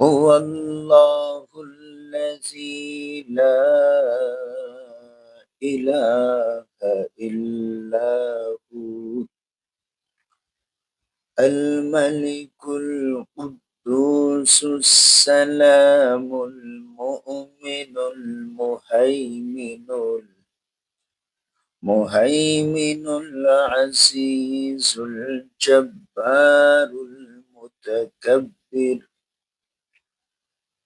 هو الله الذي لا إله إلا هو. الملك القدوس السلام المؤمن المهيمن المهيمن العزيز الجبار المتكبر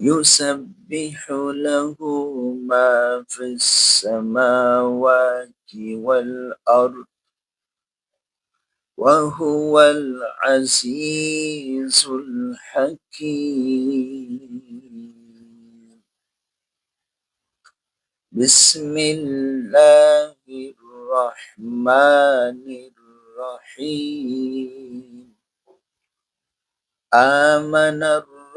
يسبح له ما في السماوات والأرض وهو العزيز الحكيم. بسم الله الرحمن الرحيم. آمن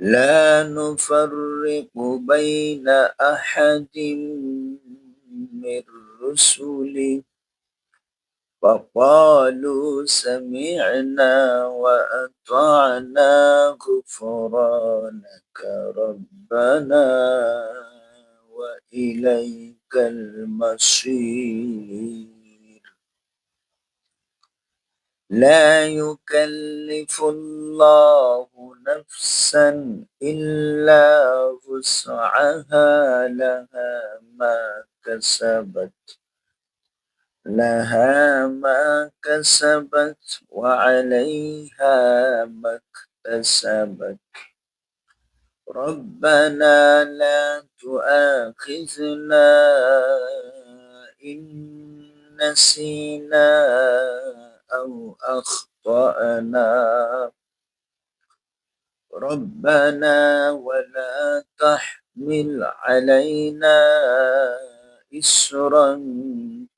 لا نفرق بين أحد من رسله. فقالوا سمعنا وأطعنا غفرانك ربنا وإليك المصير. لا يكلف الله نفسا إلا وسعها لها ما كسبت لها ما كسبت وعليها ما اكتسبت. ربنا لا تؤاخذنا إن نسينا أو أخطأنا. ربنا ولا تحمل علينا إسرا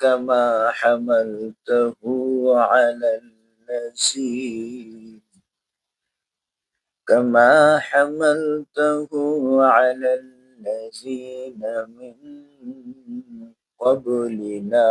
كما حملته على الذين كما حملته على الذين من قبلنا.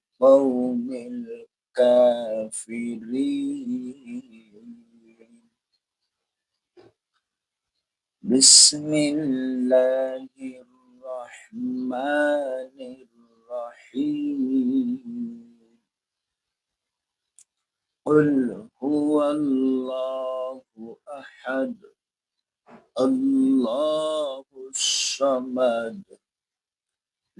القوم الكافرين. بسم الله الرحمن الرحيم. قل هو الله أحد. الله الصمد.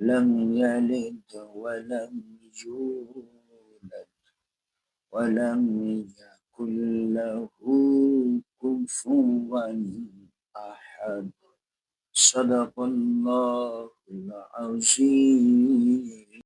لم يلد ولم يولد ولم يكن له كفوا أحد. صدق الله العظيم.